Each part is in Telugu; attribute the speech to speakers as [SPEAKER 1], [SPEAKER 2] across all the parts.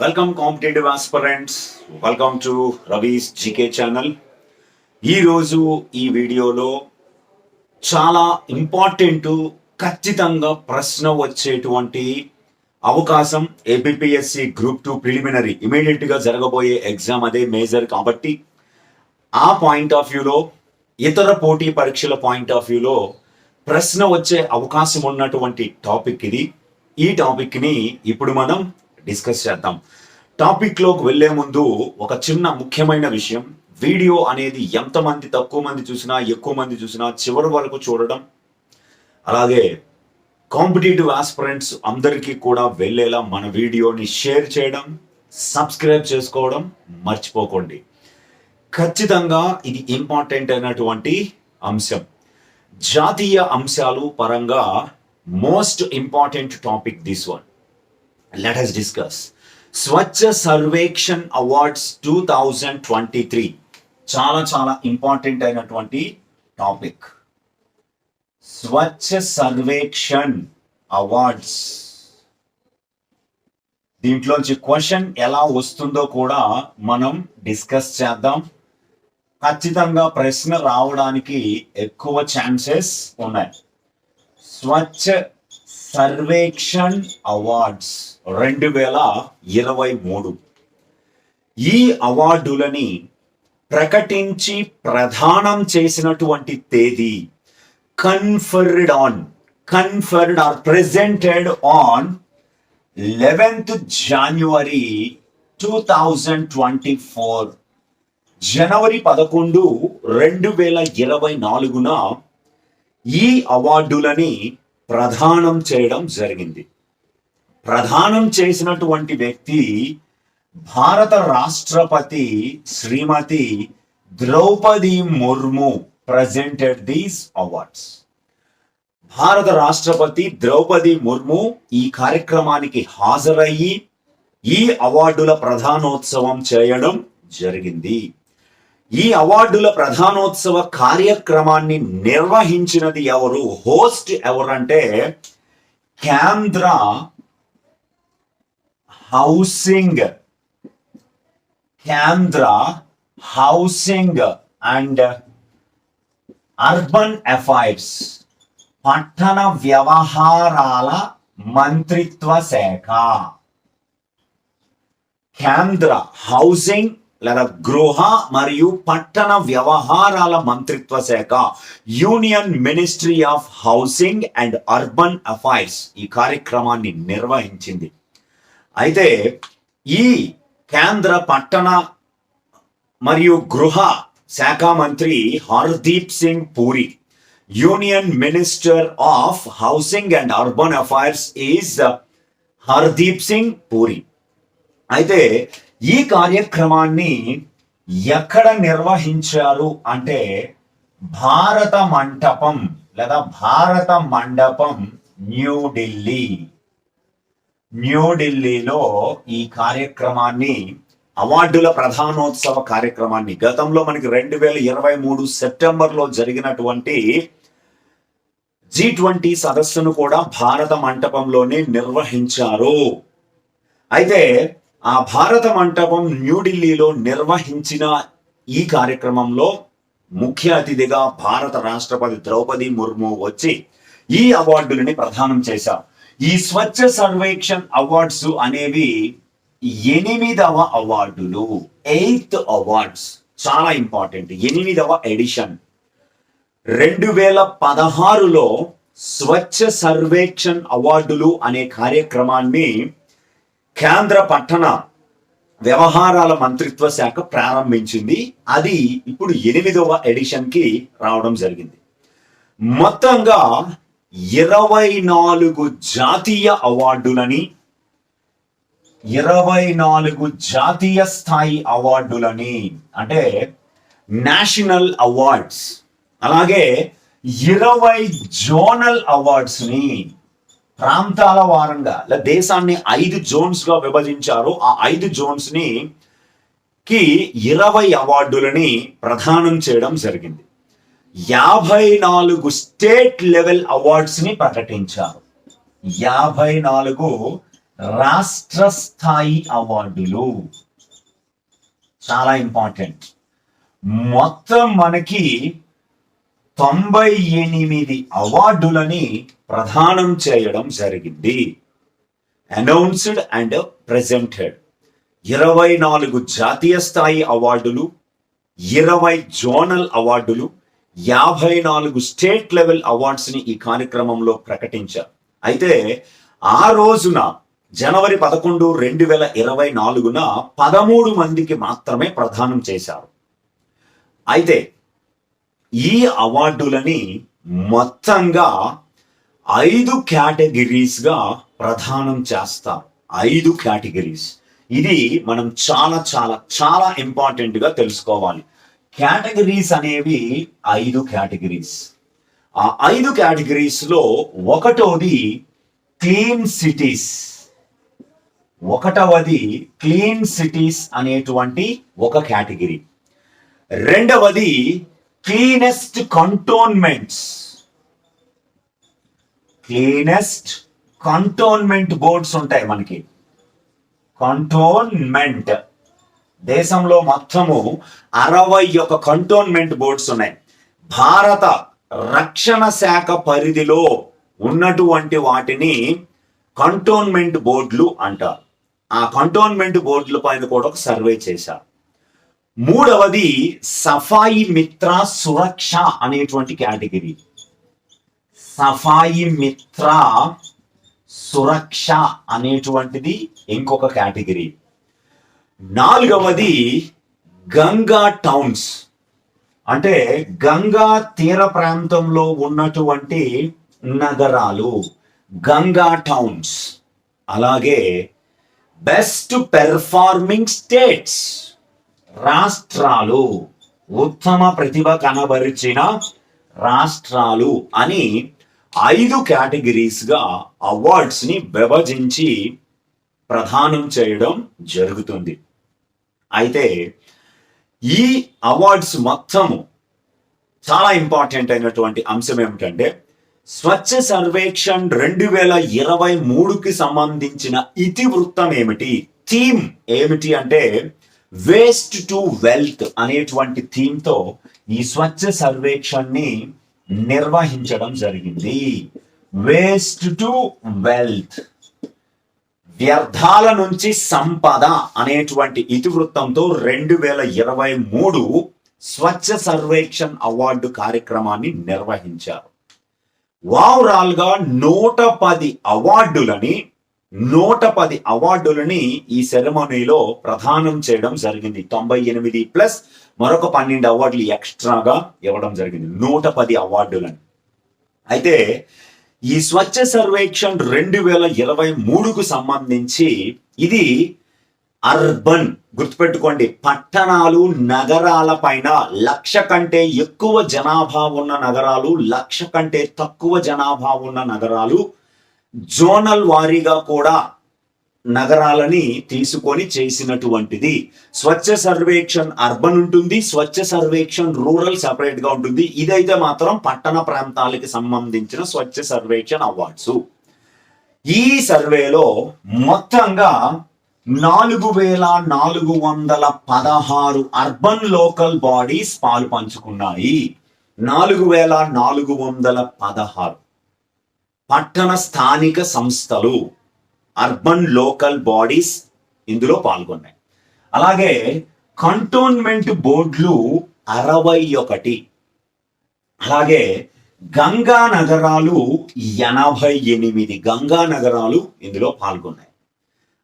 [SPEAKER 1] Welcome competitive aspirants welcome to Ravi's GK channel ఈరోజు ఈ వీడియోలో చాలా ఇంపార్టెంట్ ఖచ్చితంగా ప్రశ్న వచ్చేటువంటి అవకాశం ఏబిపిఎస్సి గ్రూప్ టూ ప్రిలిమినరీ ఇమీడియట్గా జరగబోయే ఎగ్జామ్ అదే మేజర్ కాబట్టి ఆ పాయింట్ ఆఫ్ వ్యూలో ఇతర పోటీ పరీక్షల పాయింట్ ఆఫ్ వ్యూలో ప్రశ్న వచ్చే అవకాశం ఉన్నటువంటి టాపిక్ ఇది. ఈ టాపిక్ని ఇప్పుడు మనం డిస్కస్ చేద్దాం. టాపిక్లోకి వెళ్ళే ముందు ఒక చిన్న ముఖ్యమైన విషయం. వీడియో అనేది ఎంతమంది తక్కువ మంది చూసినా ఎక్కువ మంది చూసినా చివరి వరకు చూడడం. అలాగే కాంపిటేటివ్ ఆస్పిరెంట్స్ అందరికీ కూడా వెళ్ళేలా మన వీడియోని షేర్ చేయడం సబ్స్క్రైబ్ చేసుకోవడం మర్చిపోకండి. ఖచ్చితంగా ఇది ఇంపార్టెంట్ అయినటువంటి అంశం. జాతీయ అంశాలు పరంగా most important topic this one let us discuss Swachh Survekshan awards two thousand twenty three చాలా చాలా ఇంపార్టెంట్ అయినటువంటి టాపిక్ స్వచ్ఛ సర్వేక్షన్ అవార్డ్స్ దీంట్లోంచి క్వశ్చన్ ఎలా వస్తుందో కూడా మనం డిస్కస్ చేద్దాం. ఖచ్చితంగా ప్రశ్న రావడానికి ఎక్కువ ఛాన్సెస్ ఉన్నాయి. స్వచ్ఛ సర్వేక్షణ్ అవార్డ్స్ రెండు వేల ఇరవై మూడు. ఈ అవార్డులని ప్రకటించి ప్రదానం చేసినటువంటి తేదీ conferred on conferred or presented on eleventh January two thousand twenty four జనవరి పదకొండు రెండు వేల ఇరవై నాలుగున ఈ అవార్డులని ప్రధానం చేయడం జరిగింది. ప్రధానం చేసినటువంటి వ్యక్తి భారత రాష్ట్రపతి Shrimati Draupadi Murmu presented these awards భారత రాష్ట్రపతి ద్రౌపది ముర్ము ఈ కార్యక్రమానికి హాజరయ్యి ఈ అవార్డుల ప్రధానోత్సవం చేయడం జరిగింది. ఈ అవార్డుల ప్రధానోత్సవ కార్యక్రమాన్ని నిర్వహించినది ఎవరు? హోస్ట్ ఎవరంటే కేంద్ర హౌసింగ్. కేంద్ర హౌసింగ్ అండ్ అర్బన్ అఫైర్స్. పట్టణ వ్యవహారాల మంత్రిత్వ శాఖ. కేంద్ర హౌసింగ్ లేదా గృహ మరియు పట్టణ వ్యవహారాల మంత్రిత్వ శాఖ union ministry of housing and urban affairs ఈ కార్యక్రమాన్ని నిర్వహించింది. అయితే ఈ కేంద్ర పట్టణ మరియు గృహ శాఖ మంత్రి Hardeep Singh Puri union minister of housing and urban affairs is Hardeep Singh Puri. అయితే ఈ కార్యక్రమాన్ని ఎక్కడ నిర్వహించారు అంటే భారత మంటపం లేదా భారత మండపం న్యూఢిల్లీ న్యూఢిల్లీలో ఈ కార్యక్రమాన్ని అవార్డుల ప్రధానోత్సవ కార్యక్రమాన్ని గతంలో మనకి రెండు వేల ఇరవై మూడు సెప్టెంబర్లో జరిగినటువంటి జీ ట్వంటీ సదస్సును కూడా భారత మంటపంలోనే నిర్వహించారు. అయితే ఆ భారత మంటపం న్యూఢిల్లీలో నిర్వహించిన ఈ కార్యక్రమంలో ముఖ్య అతిథిగా భారత రాష్ట్రపతి ద్రౌపది ముర్ము వచ్చి ఈ అవార్డులని ప్రదానం చేశారు. ఈ స్వచ్ఛ సర్వేక్షణ్ అవార్డ్స్ అనేవి ఎనిమిదవ అవార్డులు ఎయిత్ అవార్డ్స్ చాలా ఇంపార్టెంట్ ఎనిమిదవ ఎడిషన్. రెండు వేల పదహారులో స్వచ్ఛ సర్వేక్షణ్ అవార్డులు అనే కార్యక్రమాన్ని కేంద్ర పట్టణ వ్యవహారాల మంత్రిత్వ శాఖ ప్రారంభించింది. అది ఇప్పుడు ఎనిమిదవ ఎడిషన్కి రావడం జరిగింది. మొత్తంగా ఇరవై నాలుగు జాతీయ అవార్డులని ఇరవై నాలుగు జాతీయ స్థాయి అవార్డులని అంటే నేషనల్ అవార్డ్స్ అలాగే ఇరవై జోనల్ అవార్డ్స్ని ప్రాంతాల వారంగా లేదా దేశాన్ని ఐదు జోన్స్గా విభజించారు. ఆ ఐదు జోన్స్ని కి ఇరవై అవార్డులని ప్రదానం చేయడం జరిగింది. యాభై నాలుగు స్టేట్ లెవెల్ అవార్డ్స్ని ప్రకటించారు. యాభై నాలుగు రాష్ట్ర స్థాయి అవార్డులు. చాలా ఇంపార్టెంట్. మొత్తం మనకి తొంభై ఎనిమిది అవార్డులని ప్రధానం చేయడం జరిగింది. అనౌన్స్డ్ అండ్ ప్రెజెంటెడ్ ఇరవై నాలుగు జాతీయ స్థాయి అవార్డులు ఇరవై జోనల్ అవార్డులు యాభై నాలుగు స్టేట్ లెవెల్ అవార్డ్స్ని ఈ కార్యక్రమంలో ప్రకటించారు. అయితే ఆ రోజున జనవరి పదకొండు రెండు వేల ఇరవై నాలుగున పదమూడు మందికి మాత్రమే ప్రదానం చేశారు. అయితే ఈ అవార్డులని మొత్తంగా ఐదు క్యాటగిరీస్గా ప్రధానం చేస్తారు ఐదు కేటగిరీస్. ఇది మనం చాలా చాలా చాలా ఇంపార్టెంట్గా తెలుసుకోవాలి. కేటగిరీస్ అనేవి ఐదు కేటగిరీస్. ఆ ఐదు కేటగిరీస్ ఒకటోది క్లీన్ సిటీస్. ఒకటవది క్లీన్ సిటీస్ అనేటువంటి ఒక కేటగిరీ. రెండవది cleanest cantonments. Cleanest cantonment boards ఉంటాయి మనకి. కంటోన్మెంట్. దేశంలో మొత్తము అరవై ఒక కంటోన్మెంట్ బోర్డ్స్ ఉన్నాయి. భారత రక్షణ శాఖ పరిధిలో ఉన్నటువంటి వాటిని కంటోన్మెంట్ బోర్డులు అంటారు. ఆ కంటోన్మెంట్ బోర్డుల పైన కూడా ఒక సర్వే చేశారు. మూడవది సఫాయి మిత్ర సురక్ష అనేటువంటి కేటగిరీ. సఫాయి మిత్ర సురక్ష అనేటువంటిది ఇంకొక కేటగిరీ. నాలుగవది గంగా టౌన్స్. అంటే గంగా తీర ప్రాంతంలో ఉన్నటువంటి నగరాలు గంగా టౌన్స్. అలాగే బెస్ట్ పెర్ఫార్మింగ్ స్టేట్స్ రాష్ట్రాలు. ఉత్తమ ప్రతిభ కనబరిచిన రాష్ట్రాలు అని ఐదు కేటగిరీస్గా అవార్డ్స్ని విభజించి ప్రదానం చేయడం జరుగుతుంది. అయితే ఈ అవార్డ్స్ మొత్తము చాలా ఇంపార్టెంట్ అయినటువంటి అంశం ఏమిటంటే స్వచ్ఛ సర్వేక్షణ్ రెండు వేల ఇరవై మూడుకి సంబంధించిన ఇతివృత్తం ఏమిటి? థీమ్ ఏమిటి అంటే వేస్ట్ టు వెల్త్ అనేటువంటి థీమ్తో ఈ స్వచ్ఛ సర్వేక్షణ్ని నిర్వహించడం జరిగింది. వేస్ట్ టు వెల్త్ వ్యర్థాల నుంచి సంపద అనేటువంటి ఇతివృత్తంతో రెండు వేల ఇరవై మూడు స్వచ్ఛ సర్వేక్షణ్ అవార్డు కార్యక్రమాన్ని నిర్వహించారు. ఓవరాల్గా నూట పది అవార్డులని నూట పది అవార్డులని ఈ సెరమనీలో ప్రదానం చేయడం జరిగింది. తొంభై ఎనిమిది ప్లస్ మరొక పన్నెండు అవార్డులు ఎక్స్ట్రాగా ఇవ్వడం జరిగింది. నూట పది అవార్డులని. అయితే ఈ స్వచ్ఛ సర్వేక్షణ్ రెండు వేల ఇరవై మూడుకు సంబంధించి ఇది అర్బన్ గుర్తుపెట్టుకోండి. పట్టణాలు నగరాల పైన లక్ష కంటే ఎక్కువ జనాభా ఉన్న నగరాలు లక్ష కంటే తక్కువ జనాభా ఉన్న నగరాలు జోనల్ వారీగా కూడా నగరాలని తీసుకొని చేసినటువంటిది. స్వచ్ఛ సర్వేక్షణ్ అర్బన్ ఉంటుంది స్వచ్ఛ సర్వేక్షణ్ రూరల్ సెపరేట్గా ఉంటుంది. ఇదైతే మాత్రం పట్టణ ప్రాంతాలకి సంబంధించిన స్వచ్ఛ సర్వేక్షణ్ అవార్డ్స్. ఈ సర్వేలో మొత్తంగా నాలుగు వేల నాలుగు వందల పదహారు అర్బన్ లోకల్ బాడీస్ పాలు పంచుకున్నాయి. నాలుగు వేల నాలుగు వందల పదహారు. పట్టణ స్థానిక సంస్థలు అర్బన్ లోకల్ బాడీస్ ఇందులో పాల్గొన్నాయి. అలాగే కంటోన్మెంట్ బోర్డులు అరవై ఒకటి. అలాగే గంగా నగరాలు ఎనభై ఎనిమిది. గంగా నగరాలు ఇందులో పాల్గొన్నాయి.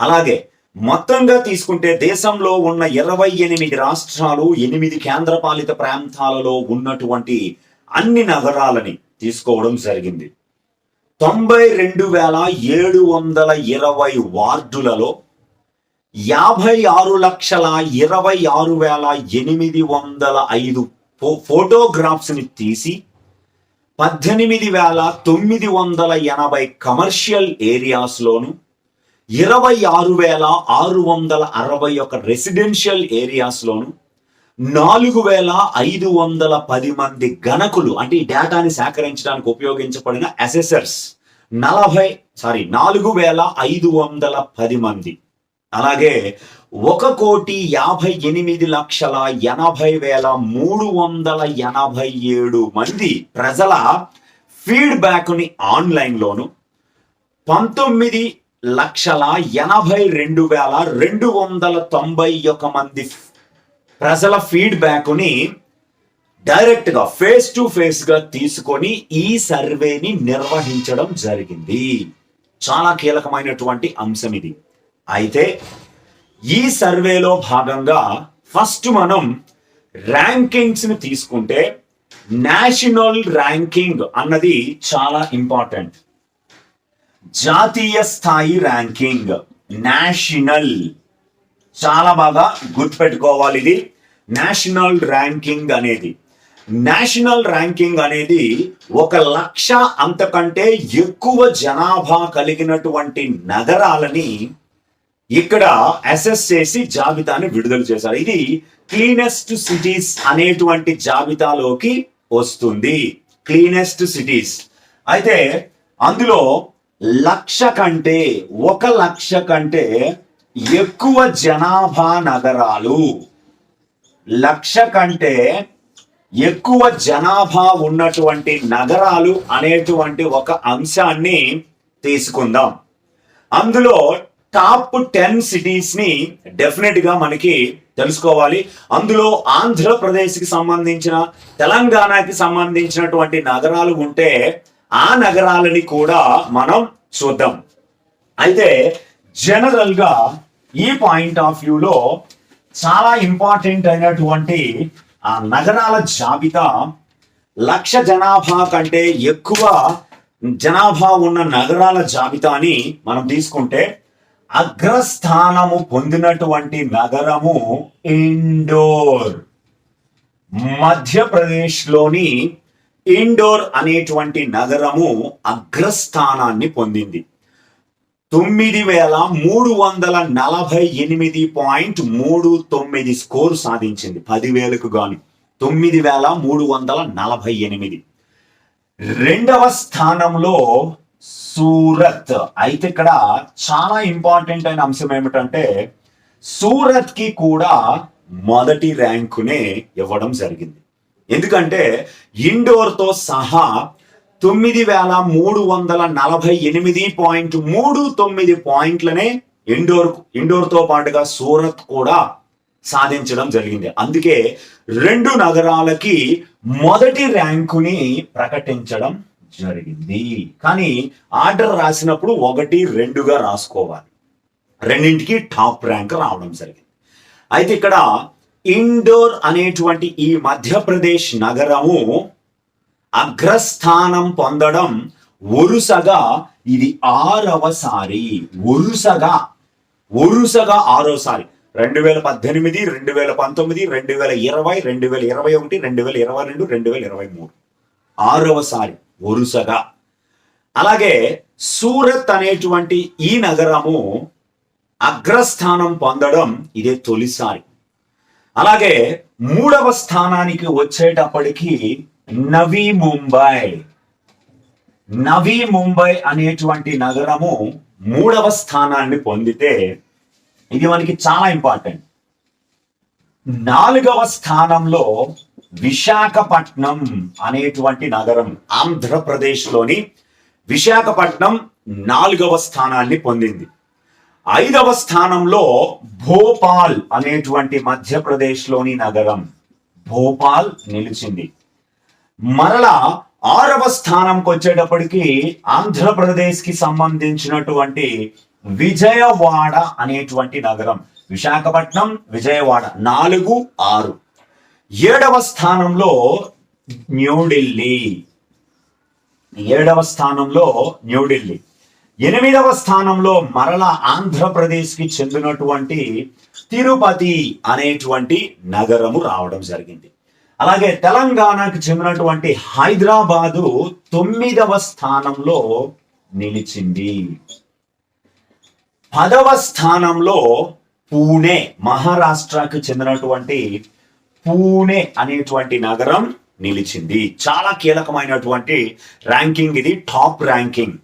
[SPEAKER 1] అలాగే మొత్తంగా తీసుకుంటే దేశంలో ఉన్న ఇరవై ఎనిమిది రాష్ట్రాలు ఎనిమిది కేంద్రపాలిత ప్రాంతాలలో ఉన్నటువంటి అన్ని నగరాలని తీసుకోవడం జరిగింది. తొంభై రెండు వేల ఏడు వందల ఇరవై వార్డులలో యాభై ఆరు లక్షల ఇరవై ఆరు వేల ఎనిమిది వందల ఐదు ఫో ఫోటోగ్రాఫ్స్ని తీసి పద్దెనిమిది వేల తొమ్మిది వందల ఎనభై కమర్షియల్ ఏరియాస్లోను ఇరవై ఆరు వేల ఆరు వందల అరవై ఒక రెసిడెన్షియల్ ఏరియాస్లోను నాలుగు వేల ఐదు వందల పది మంది గణకులు అంటే ఈ డేటాని సేకరించడానికి ఉపయోగించబడిన అసెసర్స్ నలభై సారీ నాలుగు వేల ఐదు వందల పది మంది. అలాగే ఒక కోటి యాభై ఎనిమిది లక్షల ఎనభై వేల మూడు వందల ఎనభై ఏడు మంది ప్రజల ఫీడ్బ్యాక్ని ఆన్లైన్లోను పంతొమ్మిది లక్షల ఎనభై రెండు వేల రెండు వందల తొంభై ఒక మంది ప్రజల ఫీడ్బ్యాక్ని డైరెక్ట్గా ఫేస్ టు ఫేస్గా తీసుకొని ఈ సర్వేని నిర్వహించడం జరిగింది. చాలా కీలకమైనటువంటి అంశం ఇది. అయితే ఈ సర్వేలో భాగంగా ఫస్ట్ మనం ర్యాంకింగ్స్ని తీసుకుంటే నేషనల్ ర్యాంకింగ్ అన్నది చాలా ఇంపార్టెంట్ జాతీయ స్థాయి ర్యాంకింగ్ నేషనల్ చాలా బాగా గుర్తుపెట్టుకోవాలి ఇది. నేషనల్ ర్యాంకింగ్ అనేది. నేషనల్ ర్యాంకింగ్ అనేది ఒక లక్ష అంతకంటే ఎక్కువ జనాభా కలిగినటువంటి నగరాలని ఇక్కడ అసెస్ చేసి జాబితాని విడుదల చేశారు. ఇది క్లీనెస్ట్ సిటీస్ అనేటువంటి జాబితాలోకి వస్తుంది. Cleanest cities. అయితే అందులో లక్ష కంటే ఒక లక్ష కంటే ఎక్కువ జనాభా నగరాలు. లక్ష కంటే ఎక్కువ జనాభా ఉన్నటువంటి నగరాలు అనేటువంటి ఒక అంశాన్ని తీసుకుందాం. అందులో టాప్ టెన్ సిటీస్ని డెఫినెట్గా మనకి తెలుసుకోవాలి. అందులో ఆంధ్రప్రదేశ్కి సంబంధించిన తెలంగాణకి సంబంధించినటువంటి నగరాలు ఉంటే ఆ నగరాలని కూడా మనం చూద్దాం. అయితే జనరల్గా ఈ పాయింట్ ఆఫ్ వ్యూలో చాలా ఇంపార్టెంట్ అయినటువంటి ఆ నగరాల జాబితా లక్ష జనాభా కంటే ఎక్కువ జనాభా ఉన్న నగరాల జాబితాని మనం తీసుకుంటే అగ్రస్థానము పొందినటువంటి నగరము ఇండోర్. మధ్యప్రదేశ్లోని ఇండోర్ అనేటువంటి నగరము అగ్రస్థానాన్ని పొందింది. తొమ్మిది వేల మూడు వందల నలభై ఎనిమిది పాయింట్ మూడు తొమ్మిది స్కోర్ సాధించింది. పదివేలకు గాను తొమ్మిది వేల మూడు వందల నలభై ఎనిమిది. రెండవ స్థానంలో సూరత్. అయితే ఇక్కడ చాలా ఇంపార్టెంట్ అయిన అంశం ఏమిటంటే సూరత్కి కూడా మొదటి ర్యాంకునే ఇవ్వడం జరిగింది. ఎందుకంటే ఇండోర్తో సహా తొమ్మిది వేల మూడు వందల నలభై ఎనిమిది పాయింట్ మూడు తొమ్మిది పాయింట్లనే ఇండోర్ ఇండోర్తో పాటుగా సూరత్ కూడా సాధించడం జరిగింది. అందుకే రెండు నగరాలకి మొదటి ర్యాంకుని ప్రకటించడం జరిగింది. కానీ ఆర్డర్ రాసినప్పుడు ఒకటి రెండుగా రాసుకోవాలి. రెండింటికి టాప్ ర్యాంక్ రావడం జరిగింది. అయితే ఇక్కడ ఇండోర్ అనేటువంటి ఈ మధ్యప్రదేశ్ నగరము అగ్రస్థానం పొందడం వరుసగా ఇది ఆరవసారి వరుసగా వరుసగా ఆరోసారి రెండు వేల పద్దెనిమిది రెండు వేల పంతొమ్మిది రెండు వేల ఇరవై రెండు వేల ఇరవై ఒకటి రెండు వేల ఇరవై రెండు రెండు వేల ఇరవై మూడు. ఆరవసారి వరుసగా అలాగే సూరత్ అనేటువంటి ఈ నగరము అగ్రస్థానం పొందడం ఇదే తొలిసారి. అలాగే మూడవ స్థానానికి వచ్చేటప్పటికి నవీ ముంబై. నవీ ముంబై అనేటువంటి నగరము మూడవ స్థానాన్ని పొందితే ఇది మనకి చాలా ఇంపార్టెంట్. నాలుగవ స్థానంలో విశాఖపట్నం అనేటువంటి నగరం ఆంధ్రప్రదేశ్లోని విశాఖపట్నం నాలుగవ స్థానాన్ని పొందింది. ఐదవ స్థానంలో భోపాల్ అనేటువంటి మధ్యప్రదేశ్లోని నగరం భోపాల్ నిలిచింది. మరలా ఆరవ స్థానంకి వచ్చేటప్పటికి ఆంధ్రప్రదేశ్కి సంబంధించినటువంటి విజయవాడ అనేటువంటి నగరం. విశాఖపట్నం విజయవాడ నాలుగు ఆరు. ఏడవ స్థానంలో న్యూఢిల్లీ ఏడవ స్థానంలో న్యూఢిల్లీ ఎనిమిదవ స్థానంలో మరల ఆంధ్రప్రదేశ్కి చెందినటువంటి తిరుపతి అనేటువంటి నగరము రావడం జరిగింది. అలాగే తెలంగాణకు చెందినటువంటి హైదరాబాదు తొమ్మిదవ స్థానంలో నిలిచింది. పదవ స్థానంలో పూణే మహారాష్ట్రకు చెందినటువంటి పూణే అనేటువంటి నగరం నిలిచింది. చాలా కీలకమైనటువంటి ర్యాంకింగ్ ఇది టాప్ ర్యాంకింగ్.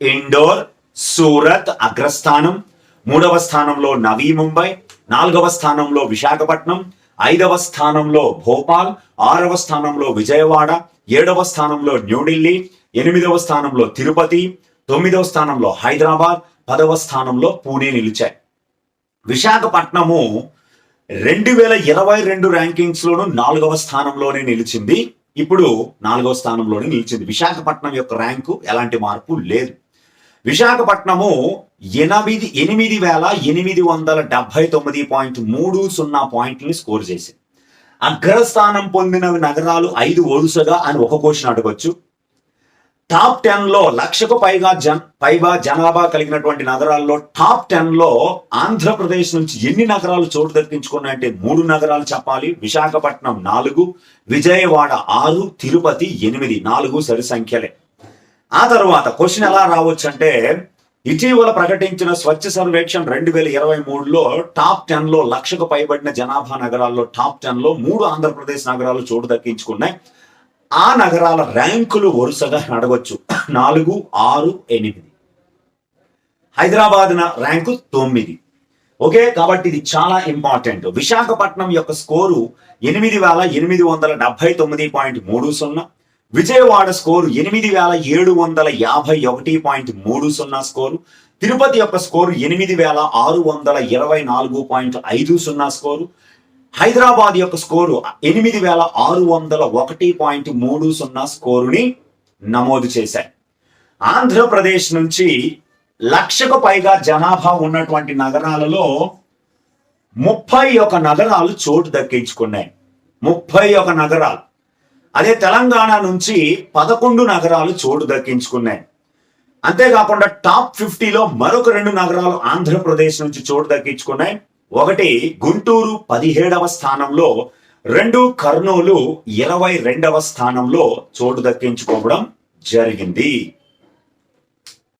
[SPEAKER 1] ఇండోర్ సూరత్ అగ్రస్థానం మూడవ స్థానంలో నవీ ముంబై నాలుగవ స్థానంలో విశాఖపట్నం ఐదవ స్థానంలో భోపాల్ ఆరవ స్థానంలో విజయవాడ ఏడవ స్థానంలో న్యూఢిల్లీ ఎనిమిదవ స్థానంలో తిరుపతి తొమ్మిదవ స్థానంలో హైదరాబాద్ పదవ స్థానంలో పూణే నిలిచాయి. విశాఖపట్నము రెండు వేల ఇరవై రెండు ర్యాంకింగ్స్ లోను నాలుగవ స్థానంలోనే నిలిచింది. ఇప్పుడు నాలుగవ స్థానంలోనే నిలిచింది. విశాఖపట్నం యొక్క ర్యాంకు ఎలాంటి మార్పు లేదు. విశాఖపట్నము ఎనిమిది ఎనిమిది వేల ఎనిమిది వందల డెబ్బై తొమ్మిది పాయింట్ మూడు సున్నా పాయింట్ని స్కోర్ చేసింది. అగ్రస్థానం పొందిన నగరాలు ఐదు వరుసగా అని ఒక క్వశ్చన్ అడగొచ్చు. టాప్ టెన్లో లక్షకు పైగా జన్ పైగా జనాభా కలిగినటువంటి నగరాల్లో టాప్ టెన్లో ఆంధ్రప్రదేశ్ నుంచి ఎన్ని నగరాలు చోటు దక్కించుకున్నాయంటే మూడు నగరాలు చెప్పాలి. విశాఖపట్నం నాలుగు విజయవాడ ఆరు తిరుపతి ఎనిమిది నాలుగు సరి సంఖ్యలే ఆ తర్వాత క్వశ్చన్ ఎలా రావచ్చు అంటే ఇటీవల ప్రకటించిన స్వచ్ఛ సర్వేక్షణ్ రెండు వేల ఇరవై మూడులో టాప్ టెన్లో లక్షకు పైబడిన జనాభా నగరాల్లో టాప్ టెన్లో మూడు ఆంధ్రప్రదేశ్ నగరాలు చోటు దక్కించుకున్నాయి. ఆ నగరాల ర్యాంకులు వరుసగా నడవచ్చు. నాలుగు ఆరు ఎనిమిది. హైదరాబాద్ ర్యాంకు తొమ్మిది. ఓకే? కాబట్టి ఇది చాలా ఇంపార్టెంట్. విశాఖపట్నం యొక్క స్కోరు ఎనిమిది వేల ఎనిమిది వందల డెబ్బై తొమ్మిది పాయింట్ మూడు సున్నా. విజయవాడ స్కోరు ఎనిమిది వేల ఏడు వందల యాభై ఒకటి పాయింట్ మూడు సున్నా స్కోరు. తిరుపతి యొక్క స్కోరు ఎనిమిది వేల ఆరు వందల ఇరవై నాలుగు పాయింట్ ఐదు సున్నా స్కోరు. హైదరాబాద్ యొక్క స్కోరు ఎనిమిది వేల ఆరు వందల ఒకటి పాయింట్ మూడు సున్నా స్కోరుని నమోదు చేశాయి. ఆంధ్రప్రదేశ్ నుంచి లక్షకు పైగా జనాభా ఉన్నటువంటి నగరాలలో ముప్పై ఒక నగరాలు చోటు దక్కించుకున్నాయి. ముప్పై ఒక నగరాలు. అదే తెలంగాణ నుంచి పదకొండు నగరాలు చోటు దక్కించుకున్నాయి. అంతేకాకుండా టాప్ ఫిఫ్టీలో మరొక రెండు నగరాలు ఆంధ్రప్రదేశ్ నుంచి చోటు దక్కించుకున్నాయి. ఒకటి గుంటూరు పదిహేడవ స్థానంలో రెండు కర్నూలు ఇరవై రెండవ స్థానంలో చోటు దక్కించుకోవడం జరిగింది.